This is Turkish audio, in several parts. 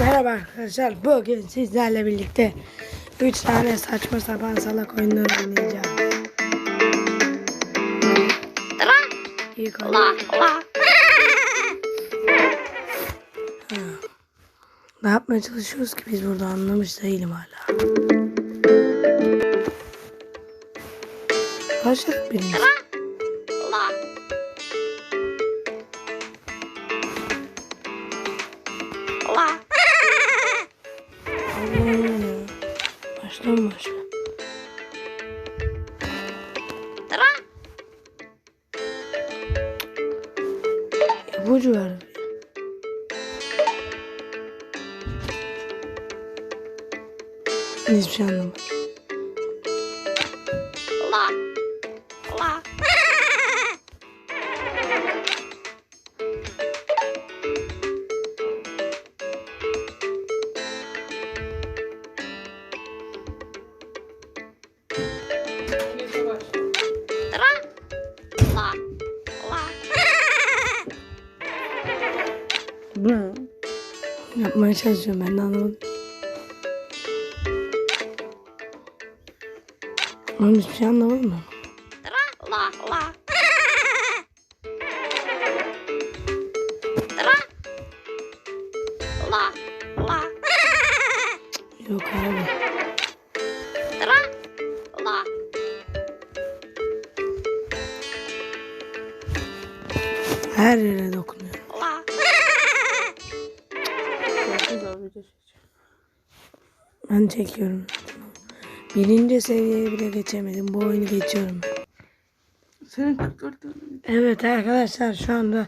Merhaba arkadaşlar. Bugün sizlerle birlikte 3 tane saçma sapan salak oyunları oynayacağız. İlk oyun. Ne yapmaya çalışıyoruz ki biz burada anlamış değilim hala. Başladık birinci. Allah'ım Baştan başla. İpucu ver. bir. Hiçbir şey anlamadım. Çalışıyorum ben de anlamadım. Oğlum hiçbir şey anlamadım ben. Ben çekiyorum. Birinci seviyeye bile geçemedim. Bu oyunu geçiyorum. Senin 44 tane. Evet arkadaşlar şu anda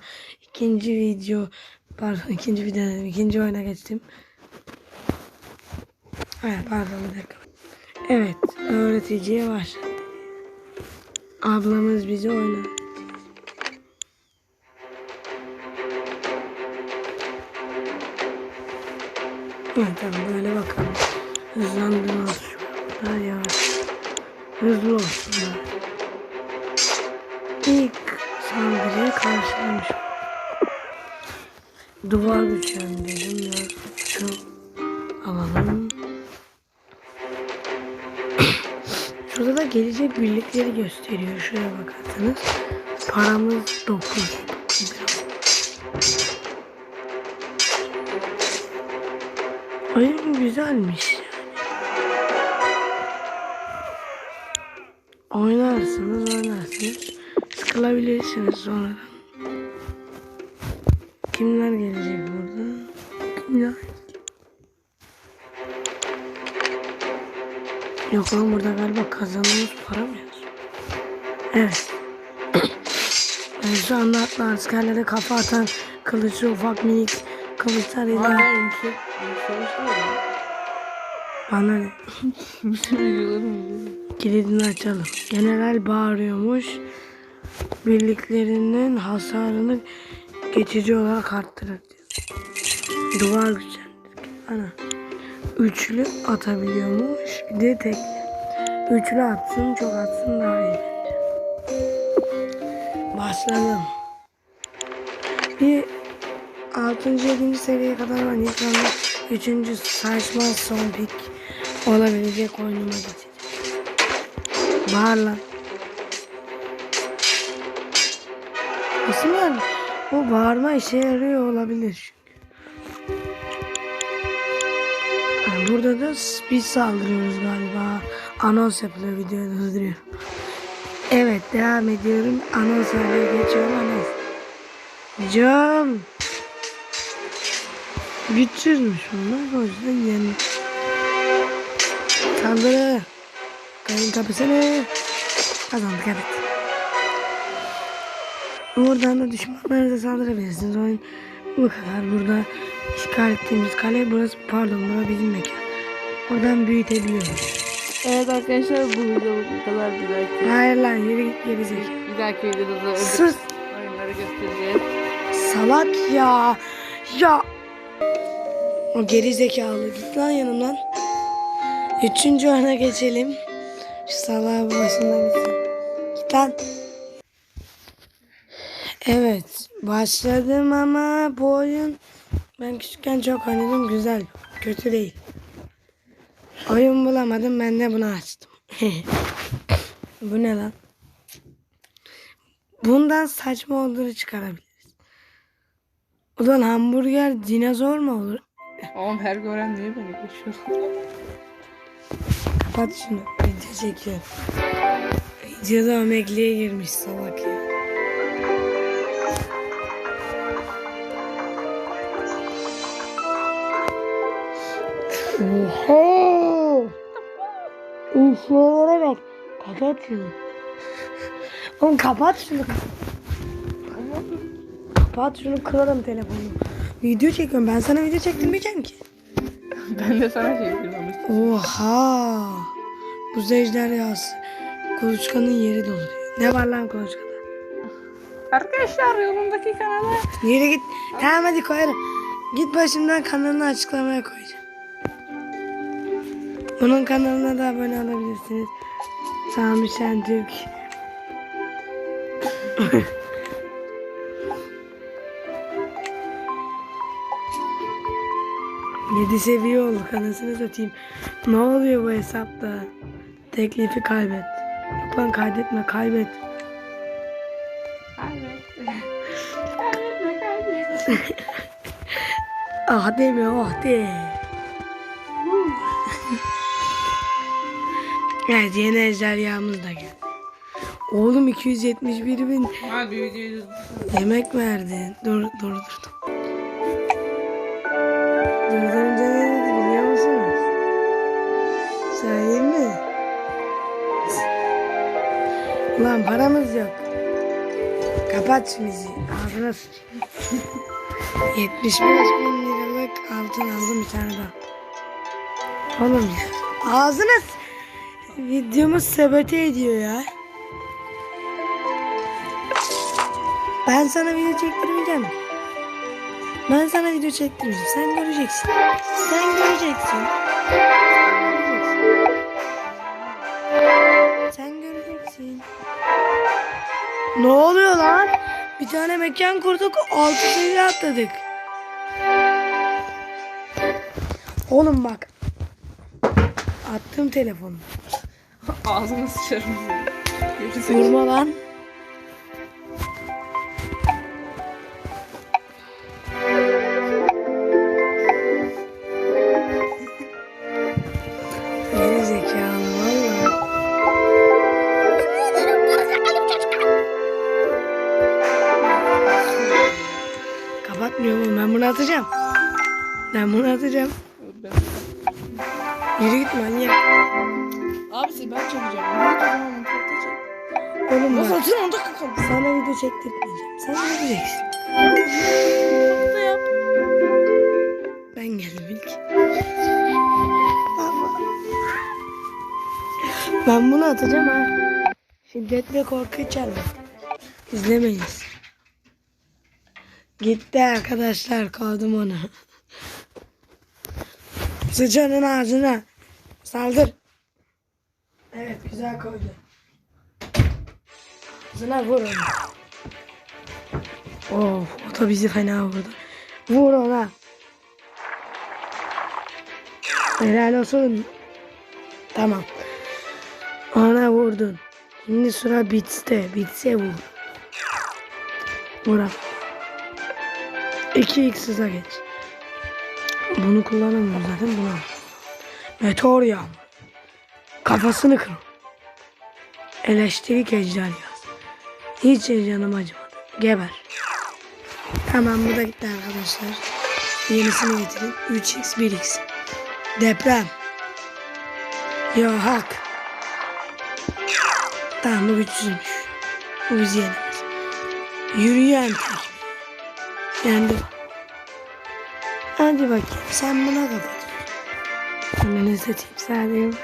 ikinci video pardon ikinci video ikinci oyuna geçtim. Evet pardon bir dakika. Evet öğreticiye var. Ablamız bizi oynar. Evet tamam böyle bakalım. Hızlandırmaz şu. Daha yavaş. Hızlı olsun. İlk saldırıyı karşılamış. Duvar güçlendirelim ya. Şu alalım. Şurada da gelecek birlikleri gösteriyor. Şuraya bakarsanız. Paramız 9. Oyun güzelmiş. Oynarsınız oynarsınız. Sıkılabilirsiniz sonradan. Kimler gelecek burada? Kimler? Yok lan burada galiba kazandığımız para mı yazıyor? Evet. yani şu anda hatta askerlere kafa atan kılıçlı ufak minik kılıçlarıyla Hala yüksek. Mi? bana ne? Videolarım izledim. Kilidini açalım. General bağırıyormuş. Birliklerinin hasarını geçici olarak arttırır. Duvar güçlendirdik. Ana. Üçlü atabiliyormuş. Bir de tek. Üçlü atsın çok atsın daha iyi. Başladım. Bir 6. 7. seviyeye kadar var. İlk anda 3. saçma son pik olabilecek oyunuma geçeceğim. Bağır lan. Nasıl yani? O bağırma işe yarıyor olabilir çünkü. Yani Burada da biz saldırıyoruz galiba. Anons yapılıyor videoda hızlıyorum. Evet devam ediyorum. Anons haline geçiyorum neyse. Cam. Güçsüzmüş bunlar. O yüzden yani. Saldırı. Kayın kapısını. Kazandık evet. Buradan da düşmanlarınıza saldırabilirsiniz. Oyun bu kadar. Burada işgal ettiğimiz kale burası pardon burası bizim mekan. Oradan büyütebiliyoruz. Evet arkadaşlar bu videoluk bu kadar. Bir dahaki, Hayır lan yürü git geri zekalı. bir dahaki videoda da Sus oyunları göstereceğiz. salak ya. Ya. O geri zekalı git lan yanımdan. Üçüncü oyuna geçelim. Şu salağı başından gitsin. Git lan. Evet başladım ama bu oyun Ben küçükken çok oynadım güzel. Kötü değil. Oyun bulamadım ben de bunu açtım. Bu ne lan? Bundan saçma olduğunu çıkarabiliriz. Ulan hamburger dinozor mu olur? Oğlum her gören niye beni geçiyor? Kapat şunu. Çekiyor. Videoda emekliye girmiş salak ya. Oha! Uflara bak. Kapat şunu. Oğlum kapat şunu. Kapat şunu kırarım telefonu. Video çekiyorum. Ben sana video çektirmeyeceğim ki. ben de sana yapıyorum. Oha! Buz ejderhası. Kuluçkanın yeri doluyor. Ne var lan kuluçkada? Arkadaşlar yolundaki kanala Yürü git. Tamam hadi koyarım. Git başımdan kanalını açıklamaya koyacağım. Bunun kanalına da abone olabilirsiniz. Sami Şentürk. Yedi seviye olduk anasını satayım. Ne oluyor bu hesapta? Teklifi kaybet. Yok lan kaydetme kaybet. Ah deme ah de. evet yeni ejderhamız da geldi. Oğlum 271 bin Hadi videoyu yemek verdin. Dur dur dur. Ne Ulan paramız yok. Kapat şu müziği. Ağzına sıçayım. 75 bin liralık altın aldım bir tane daha. Oğlum ya. Ağzına Videomuz sebete ediyor ya. Ben sana video çektirmeyeceğim. Ben sana video çektirmeyeceğim. Sen göreceksin. Sen göreceksin. Ne oluyor lan? Bir tane mekan kurduk, altı seviye atladık. Oğlum bak. Attım telefonu. ağzını sıçarım seni. Vurma lan. Mu? Ben bunu atacağım. Ben bunu atacağım. Yürü git manyak. Abisi ben çekeceğim. Ben çekeceğim. Oğlum bak. Satın 10 dakika kaldı. Sana video çektirmeyeceğim. Sen göreceksin. Ne yap? Ben geldim ilk. Ben bunu atacağım ha. Şiddet ve korku içeride. İzlemeyiz. Gitti arkadaşlar kovdum onu. Sıçanın ağzına. Saldır. Evet güzel koydu. Ağzına vur onu. Of o da bizi fena vurdu. Vur ona. Helal olsun. Tamam. Ona vurdun. Şimdi sıra bitste. Bitse vur. Vur. 2x hıza geç. Bunu kullanamıyorum zaten bunu. al. Meteor yağmur. Kafasını kır. Eleştirik ejderhası. Hiç canım acımadı. Geber. Tamam bu da gitti arkadaşlar. Yenisini getirin. 3x 1x. Deprem. Yo hak. Tamam bu güçsüzmüş. Bu bizi yenemez. Yürüyen tek. Yendi. Hadi bakayım sen buna kapat. Ananı satayım sadece.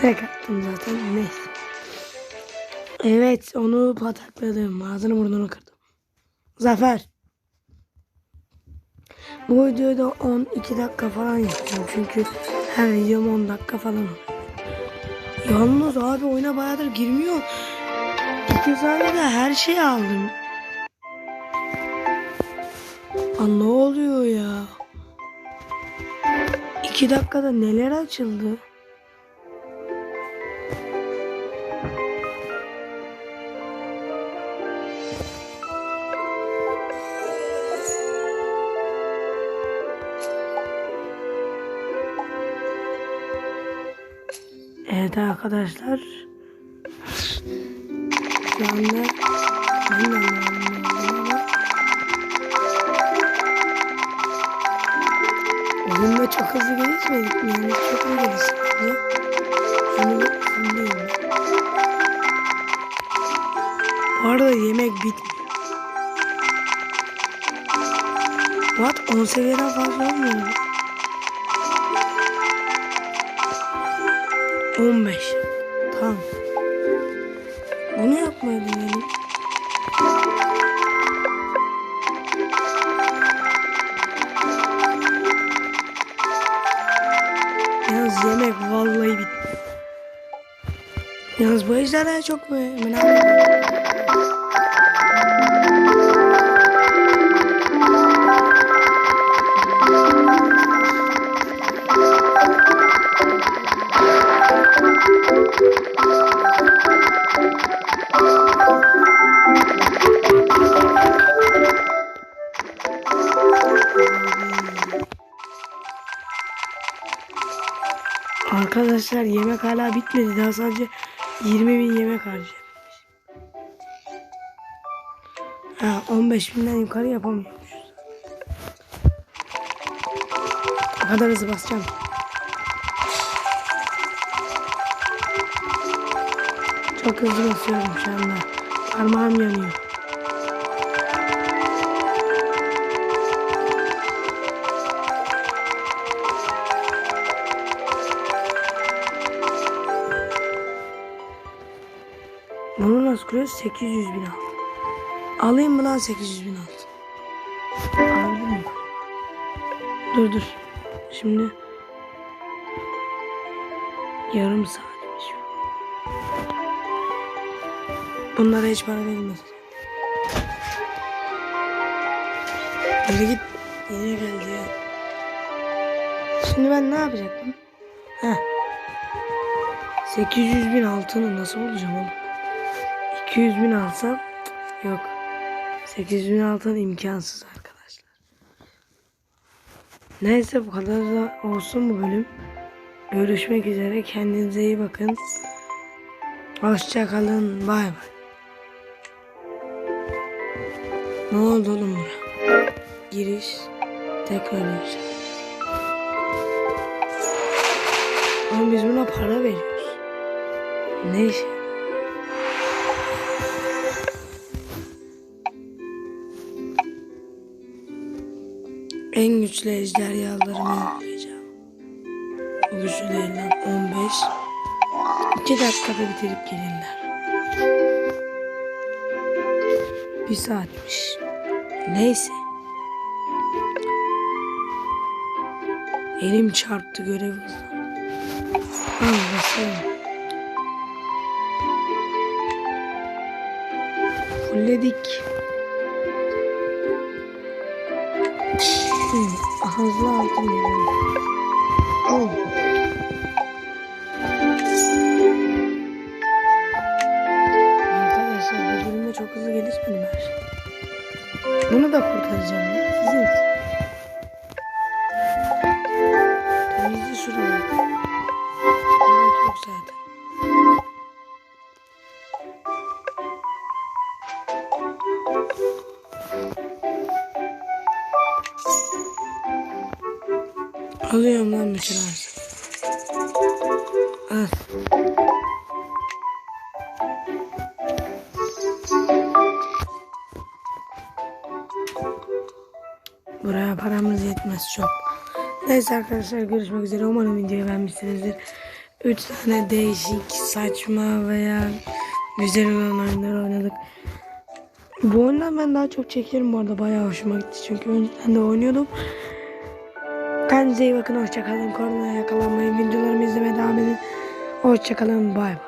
Tek attım zaten neyse. Evet onu patakladım. Ağzını burnunu kırdım. Zafer. Bu videoyu da 12 dakika falan yapacağım. Çünkü her videom 10 dakika falan. Yalnız abi oyuna bayağıdır girmiyor. İki saniyede her şeyi aldım. Aa, ne oluyor ya? İki dakikada neler açıldı? Evet arkadaşlar. Şu mi? Yani çok hızlı gelişmedi. Şunu dinleyin. Bu arada yemek bitmiyor. What? 10 seviyeden fazla olmuyor mu? 15. Tamam. Bunu yapmaya deneyelim. Ejderha çok ediyorum. Arkadaşlar yemek hala bitmedi. Daha sadece 20 bin yemek harcamış. Ha 15 binden yukarı yapamıyormuşuz. O kadar hızlı basacağım. Çok hızlı basıyorum şu anda. Parmağım yanıyor. Bunu nasıl kuruyoruz? 800 bin altın. Alayım mı lan 800 bin altın? Alabilir miyim? Dur dur. Şimdi yarım saatmiş. Bunlara hiç para verilmez. Yürü git. Yine geldi ya. Şimdi ben ne yapacaktım? Heh. 800 bin altını nasıl bulacağım oğlum? 200 bin alsam yok. 800 bin altın imkansız arkadaşlar. Neyse bu kadar da olsun bu bölüm. Görüşmek üzere. Kendinize iyi bakın. Hoşça kalın. Bay bay. Ne oldu oğlum bura? Giriş. Tekrar yapacağız. Ama biz buna para veriyoruz. Ne işe? En güçlü ejderhalarımı değil lan 15. 2 dakikada bitirip gelirler. Bir saatmiş. Neyse. Elim çarptı görev hızlandı. Al basalım. Fulledik. Hı, hızlı altın. Oh. Arkadaşlar bu bölümde çok hızlı gelişmedi mi her şey? Bunu da kurtaracağım. Sizin için. Buraya paramız yetmez çok. Neyse arkadaşlar görüşmek üzere. Umarım videoyu beğenmişsinizdir. 3 tane değişik, saçma veya güzel olan oyunlar oynadık. Bu oyundan ben daha çok çekerim bu arada. Bayağı hoşuma gitti. Çünkü önceden de oynuyordum. Kendinize iyi bakın. Hoşçakalın. Koronaya yakalanmayın. Videolarımı izlemeye devam edin. Hoşçakalın. Bay bay.